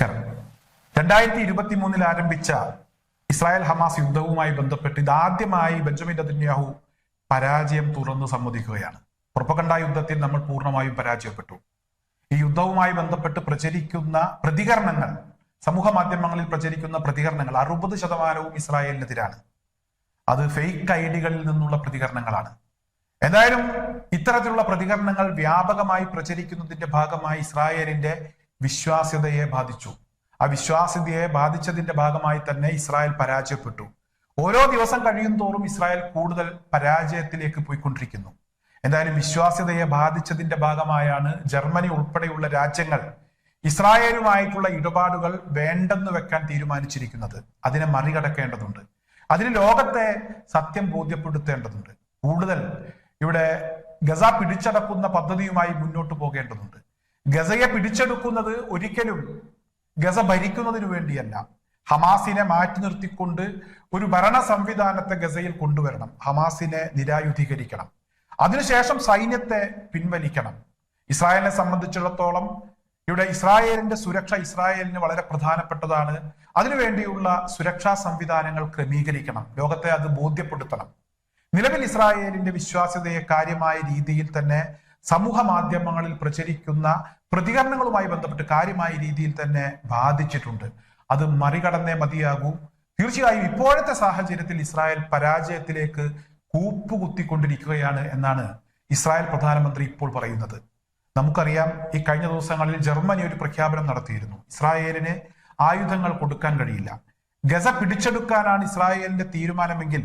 നമസ്കാരം. രണ്ടായിരത്തി ഇരുപത്തി മൂന്നിൽ ആരംഭിച്ച ഇസ്രായേൽ ഹമാസ് യുദ്ധവുമായി ബന്ധപ്പെട്ട് ഇതാദ്യമായി ബെഞ്ചമിൻ നെതന്യാഹു പരാജയം തുറന്ന് സമ്മതിക്കുകയാണ്. പുറപ്പകണ്ട യുദ്ധത്തിൽ നമ്മൾ പൂർണമായും പരാജയപ്പെട്ടു. ഈ യുദ്ധവുമായി ബന്ധപ്പെട്ട് പ്രചരിക്കുന്ന പ്രതികരണങ്ങൾ സമൂഹ മാധ്യമങ്ങളിൽ പ്രചരിക്കുന്ന പ്രതികരണങ്ങൾ അറുപത് ശതമാനവും ഇസ്രായേലിനെതിരാണ്. അത് ഫേക്ക് ഐഡികളിൽ നിന്നുള്ള പ്രതികരണങ്ങളാണ്. എന്തായാലും ഇത്തരത്തിലുള്ള പ്രതികരണങ്ങൾ വ്യാപകമായി പ്രചരിക്കുന്നതിന്റെ ഭാഗമായി ഇസ്രായേലിന്റെ വിശ്വാസ്യതയെ ബാധിച്ചു. ആ വിശ്വാസ്യതയെ ബാധിച്ചതിന്റെ ഭാഗമായി തന്നെ ഇസ്രായേൽ പരാജയപ്പെട്ടു. ഓരോ ദിവസം കഴിയും തോറും ഇസ്രായേൽ കൂടുതൽ പരാജയത്തിലേക്ക് പോയിക്കൊണ്ടിരിക്കുന്നു. എന്തായാലും വിശ്വാസ്യതയെ ബാധിച്ചതിന്റെ ഭാഗമായാണ് ജർമ്മനി ഉൾപ്പെടെയുള്ള രാജ്യങ്ങൾ ഇസ്രായേലുമായിട്ടുള്ള ഇടപാടുകൾ വേണ്ടെന്ന് വെക്കാൻ തീരുമാനിച്ചിരിക്കുന്നത്. അതിനെ മറികടക്കേണ്ടതുണ്ട്. അതിന് ലോകത്തെ സത്യം ബോധ്യപ്പെടുത്തേണ്ടതുണ്ട്. കൂടുതൽ ഇവിടെ ഗസ പിടിച്ചടക്കുന്ന പദ്ധതിയുമായി മുന്നോട്ട് പോകേണ്ടതുണ്ട്. ഗസയെ പിടിച്ചെടുക്കുന്നത് ഒരിക്കലും ഗസ ഭരിക്കുന്നതിനു വേണ്ടിയല്ല. ഹമാസിനെ മാറ്റി നിർത്തിക്കൊണ്ട് ഒരു ഭരണ സംവിധാനത്തെ ഗസയിൽ കൊണ്ടുവരണം. ഹമാസിനെ നിരായുധീകരിക്കണം. അതിനുശേഷം സൈന്യത്തെ പിൻവലിക്കണം. ഇസ്രായേലിനെ സംബന്ധിച്ചിടത്തോളം ഇവിടെ ഇസ്രായേലിന്റെ സുരക്ഷ ഇസ്രായേലിന് വളരെ പ്രധാനപ്പെട്ടതാണ്. അതിനുവേണ്ടിയുള്ള സുരക്ഷാ സംവിധാനങ്ങൾ ക്രമീകരിക്കണം. ലോകത്തെ അത് ബോധ്യപ്പെടുത്തണം. നിലവിൽ ഇസ്രായേലിന്റെ വിശ്വാസ്യതയെ കാര്യമായ രീതിയിൽ തന്നെ സമൂഹ മാധ്യമങ്ങളിൽ പ്രചരിക്കുന്ന പ്രതികരണങ്ങളുമായി ബന്ധപ്പെട്ട് കാര്യമായ രീതിയിൽ തന്നെ ബാധിച്ചിട്ടുണ്ട്. അത് മറികടന്നേ മതിയാകൂ. തീർച്ചയായും ഇപ്പോഴത്തെ സാഹചര്യത്തിൽ ഇസ്രായേൽ പരാജയത്തിലേക്ക് കൂപ്പുകുത്തിക്കൊണ്ടിരിക്കുകയാണ് എന്നാണ് ഇസ്രായേൽ പ്രധാനമന്ത്രി ഇപ്പോൾ പറയുന്നത്. നമുക്കറിയാം ഈ കഴിഞ്ഞ ദിവസങ്ങളിൽ ജർമ്മനി ഒരു പ്രഖ്യാപനം നടത്തിയിരുന്നു. ഇസ്രായേലിന് ആയുധങ്ങൾ കൊടുക്കാൻ കഴിയില്ല. ഗസ പിടിച്ചെടുക്കാനാണ് ഇസ്രായേലിന്റെ തീരുമാനമെങ്കിൽ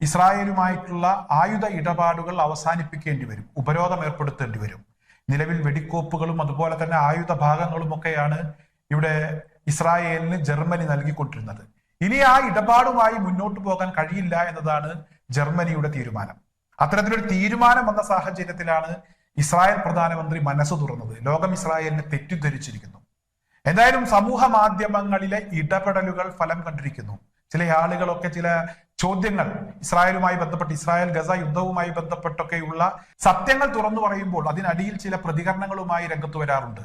ഇസ്രായേലുമായിട്ടുള്ള ആയുധ ഇടപാടുകൾ അവസാനിപ്പിക്കേണ്ടി വരും. ഉപരോധം ഏർപ്പെടുത്തേണ്ടി വരും. നിലവിൽ വെടിക്കോപ്പുകളും അതുപോലെ തന്നെ ആയുധ ഭാഗങ്ങളും ഒക്കെയാണ് ഇവിടെ ഇസ്രായേലിന് ജർമ്മനി നൽകിക്കൊണ്ടിരുന്നത്. ഇനി ആ ഇടപാടുമായി മുന്നോട്ട് പോകാൻ കഴിയില്ല എന്നതാണ് ജർമ്മനിയുടെ തീരുമാനം. അത്തരത്തിലൊരു തീരുമാനം വന്ന സാഹചര്യത്തിലാണ് ഇസ്രായേൽ പ്രധാനമന്ത്രി മനസ്സ് തുറന്നത്. ലോകം ഇസ്രായേലിനെ തെറ്റിദ്ധരിച്ചിരിക്കുന്നു. എന്തായാലും സമൂഹ മാധ്യമങ്ങളിലെ ഇടപെടലുകൾ ഫലം കണ്ടിരിക്കുന്നു. ചില ആളുകളൊക്കെ ചില ചോദ്യങ്ങൾ ഇസ്രായേലുമായി ബന്ധപ്പെട്ട് ഇസ്രായേൽ ഗസ യുദ്ധവുമായി ബന്ധപ്പെട്ടൊക്കെയുള്ള സത്യങ്ങൾ തുറന്നു പറയുമ്പോൾ അതിനടിയിൽ ചില പ്രതികരണങ്ങളുമായി രംഗത്ത് വരാറുണ്ട്.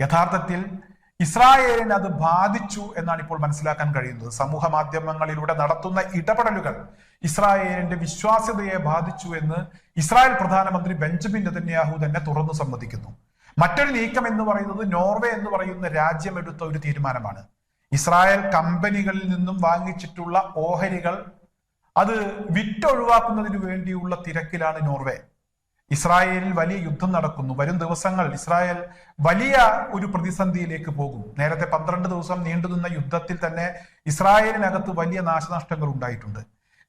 യഥാർത്ഥത്തിൽ ഇസ്രായേലിനെ അത് ബാധിച്ചു എന്നാണ് ഇപ്പോൾ മനസ്സിലാക്കാൻ കഴിയുന്നത്. സമൂഹ മാധ്യമങ്ങളിലൂടെ നടത്തുന്ന ഇടപെടലുകൾ ഇസ്രായേലിന്റെ വിശ്വാസ്യതയെ ബാധിച്ചു എന്ന് ഇസ്രായേൽ പ്രധാനമന്ത്രി ബെഞ്ചമിൻ നെതന്യാഹു തന്നെ തുറന്നു സമ്മതിക്കുന്നു. മറ്റൊരു നീക്കം എന്ന് പറയുന്നത് നോർവേ എന്ന് പറയുന്ന രാജ്യം എടുത്ത ഒരു തീരുമാനമാണ്. ഇസ്രായേൽ കമ്പനികളിൽ നിന്നും വാങ്ങിച്ചിട്ടുള്ള ഓഹരികൾ അത് വിറ്റൊഴിവാക്കുന്നതിന് വേണ്ടിയുള്ള തിരക്കിലാണ് നോർവേ. ഇസ്രായേലിൽ വലിയ യുദ്ധം നടക്കുന്നു. വരും ദിവസങ്ങൾ ഇസ്രായേൽ വലിയ ഒരു പ്രതിസന്ധിയിലേക്ക് പോകും. നേരത്തെ പന്ത്രണ്ട് ദിവസം നീണ്ടുനിന്ന യുദ്ധത്തിൽ തന്നെ ഇസ്രായേലിനകത്ത് വലിയ നാശനഷ്ടങ്ങൾ ഉണ്ടായിട്ടുണ്ട്.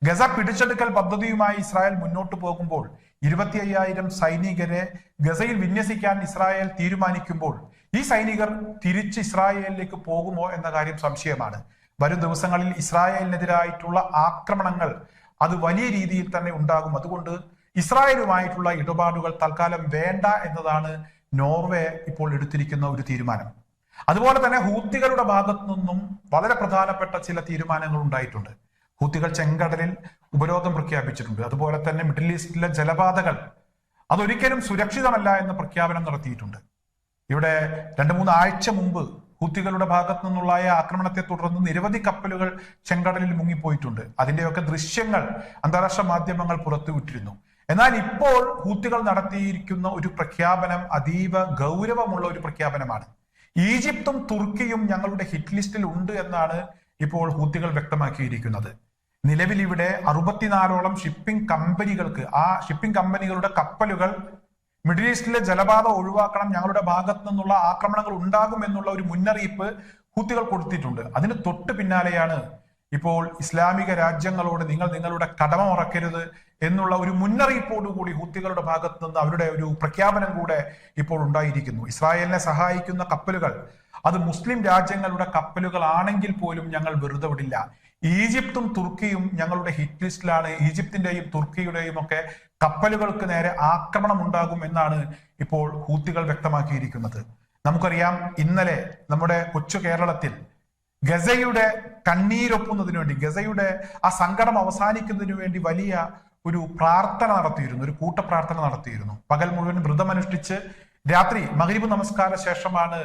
ഗസ പിടിച്ചെടുക്കൽ പദ്ധതിയുമായി ഇസ്രായേൽ മുന്നോട്ട് പോകുമ്പോൾ ഇരുപത്തി അയ്യായിരം സൈനികരെ ഗസയിൽ വിന്യസിക്കാൻ ഇസ്രായേൽ തീരുമാനിക്കുമ്പോൾ ഈ സൈനികർ തിരിച്ച് ഇസ്രായേലിലേക്ക് പോകുമോ എന്ന കാര്യം സംശയമാണ്. വരും ദിവസങ്ങളിൽ ഇസ്രായേലിനെതിരായിട്ടുള്ള ആക്രമണങ്ങൾ അത് വലിയ രീതിയിൽ തന്നെ ഉണ്ടാകും. അതുകൊണ്ട് ഇസ്രായേലുമായിട്ടുള്ള ഇടപാടുകൾ തൽക്കാലം വേണ്ട എന്നതാണ് നോർവേ ഇപ്പോൾ എടുത്തിരിക്കുന്ന ഒരു തീരുമാനം. അതുപോലെ തന്നെ ഹൂത്തികളുടെ ഭാഗത്തു നിന്നും വളരെ പ്രധാനപ്പെട്ട ചില തീരുമാനങ്ങൾ ഉണ്ടായിട്ടുണ്ട്. ഹൂത്തികൾ ചെങ്കടലിൽ ഉപരോധം പ്രഖ്യാപിച്ചിട്ടുണ്ട്. അതുപോലെ തന്നെ മിഡിൽ ഈസ്റ്റിലെ ജലപാതകൾ അതൊരിക്കലും സുരക്ഷിതമല്ല എന്ന് പ്രഖ്യാപനം നടത്തിയിട്ടുണ്ട്. ഇവിടെ രണ്ട് മൂന്ന് ആഴ്ച മുമ്പ് ഹൂത്തികളുടെ ഭാഗത്തു നിന്നുള്ള ആക്രമണത്തെ തുടർന്ന് നിരവധി കപ്പലുകൾ ചെങ്കടലിൽ മുങ്ങിപ്പോയിട്ടുണ്ട്. അതിന്റെയൊക്കെ ദൃശ്യങ്ങൾ അന്താരാഷ്ട്ര മാധ്യമങ്ങൾ പുറത്തുവിട്ടിരുന്നു. എന്നാൽ ഇപ്പോൾ ഹൂത്തികൾ നടത്തിയിരിക്കുന്ന ഒരു പ്രഖ്യാപനം അതീവ ഗൗരവമുള്ള ഒരു പ്രഖ്യാപനമാണ്. ഈജിപ്തും തുർക്കിയും ഞങ്ങളുടെ ഹിറ്റ് ലിസ്റ്റിൽ ഉണ്ട് എന്നാണ് ഇപ്പോൾ ഹൂത്തികൾ വ്യക്തമാക്കിയിരിക്കുന്നത്. നിലവിൽ ഇവിടെ അറുപത്തിനാലോളം ഷിപ്പിംഗ് കമ്പനികൾക്ക് ആ ഷിപ്പിംഗ് കമ്പനികളുടെ കപ്പലുകൾ മിഡിൽ ഈസ്റ്റിലെ ജലപാത ഒഴിവാക്കണം ഞങ്ങളുടെ ഭാഗത്തു നിന്നുള്ള ആക്രമണങ്ങൾ ഉണ്ടാകും എന്നുള്ള ഒരു മുന്നറിയിപ്പ് ഹൂത്തികൾ കൊടുത്തിട്ടുണ്ട്. അതിന് തൊട്ട് പിന്നാലെയാണ് ഇപ്പോൾ ഇസ്ലാമിക രാജ്യങ്ങളോട് നിങ്ങൾ നിങ്ങളുടെ കടമ ഉറക്കരുത് എന്നുള്ള ഒരു മുന്നറിയിപ്പോടുകൂടി ഹൂത്തികളുടെ ഭാഗത്ത് നിന്ന് അവരുടെ ഒരു പ്രഖ്യാപനം കൂടെ ഇപ്പോൾ ഉണ്ടായിരിക്കുന്നു. ഇസ്രായേലിനെ സഹായിക്കുന്ന കപ്പലുകൾ അത് മുസ്ലിം രാജ്യങ്ങളുടെ കപ്പലുകൾ ആണെങ്കിൽ പോലും ഞങ്ങൾ വെറുതെ വിടില്ല. ഈജിപ്തും തുർക്കിയും ഞങ്ങളുടെ ഹിറ്റ് ലിസ്റ്റിലാണ്. ഈജിപ്തിന്റെയും തുർക്കിയുടെയും ഒക്കെ കപ്പലുകൾക്ക് നേരെ ആക്രമണം ഉണ്ടാകും എന്നാണ് ഇപ്പോൾ ഹൂത്തികൾ വ്യക്തമാക്കിയിരിക്കുന്നത്. നമുക്കറിയാം ഇന്നലെ നമ്മുടെ കൊച്ചു കേരളത്തിൽ ഗസയുടെ കണ്ണീരൊപ്പുന്നതിന് വേണ്ടി ഗസയുടെ ആ സങ്കടം അവസാനിക്കുന്നതിന് വേണ്ടി വലിയ ഒരു പ്രാർത്ഥന നടത്തിയിരുന്നു ഒരു കൂട്ടപ്രാർത്ഥന നടത്തിയിരുന്നു. പകൽ മുഴുവൻ വ്രതമനുഷ്ഠിച്ച് രാത്രി മകരിബ് നമസ്കാര ശേഷമാണ്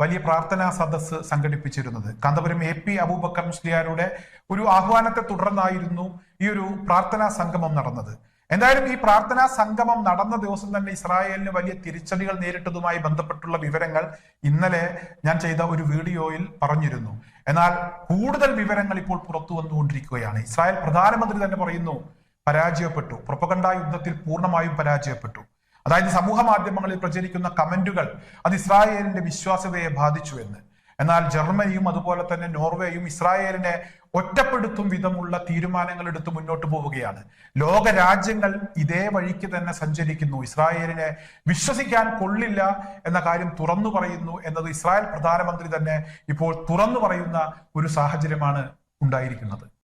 വലിയ പ്രാർത്ഥനാ സദസ്സ് സംഘടിപ്പിച്ചിരുന്നത്. കാന്തപുരം എ പി അബൂബക്കർ മുസ്ലിയാരുടെ ഒരു ആഹ്വാനത്തെ തുടർന്നായിരുന്നു ഈ ഒരു പ്രാർത്ഥനാ സംഗമം നടന്നത്. എന്തായാലും ഈ പ്രാർത്ഥനാ സംഗമം നടന്ന ദിവസം തന്നെ ഇസ്രായേലിന് വലിയ തിരിച്ചടികൾ നേരിട്ടതുമായി ബന്ധപ്പെട്ടുള്ള വിവരങ്ങൾ ഇന്നലെ ഞാൻ ചെയ്ത ഒരു വീഡിയോയിൽ പറഞ്ഞിരുന്നു. എന്നാൽ കൂടുതൽ വിവരങ്ങൾ ഇപ്പോൾ പുറത്തു വന്നുകൊണ്ടിരിക്കുകയാണ്. ഇസ്രായേൽ പ്രധാനമന്ത്രി തന്നെ പറയുന്നു പരാജയപ്പെട്ടു. പ്രൊപ്പഗണ്ട യുദ്ധത്തിൽ പൂർണമായും പരാജയപ്പെട്ടു. അതായത് സമൂഹ മാധ്യമങ്ങളിൽ പ്രചരിക്കുന്ന കമന്റുകൾ അത് ഇസ്രായേലിന്റെ വിശ്വാസ്യതയെ ബാധിച്ചു എന്ന്. എന്നാൽ ജർമ്മനിയും അതുപോലെ തന്നെ നോർവേയും ഇസ്രായേലിനെ ഒറ്റപ്പെടുത്തും വിധമുള്ള തീരുമാനങ്ങൾ എടുത്ത് മുന്നോട്ട് പോവുകയാണ്. ലോക രാജ്യങ്ങൾ ഇതേ വഴിക്ക് തന്നെ സഞ്ചരിക്കുന്നു. ഇസ്രായേലിനെ വിശ്വസിക്കാൻ കൊള്ളില്ല എന്ന കാര്യം തുറന്നു പറയുന്നു എന്നത് ഇസ്രായേൽ പ്രധാനമന്ത്രി തന്നെ ഇപ്പോൾ തുറന്നു പറയുന്ന ഒരു സാഹചര്യമാണ് ഉണ്ടായിരിക്കുന്നത്.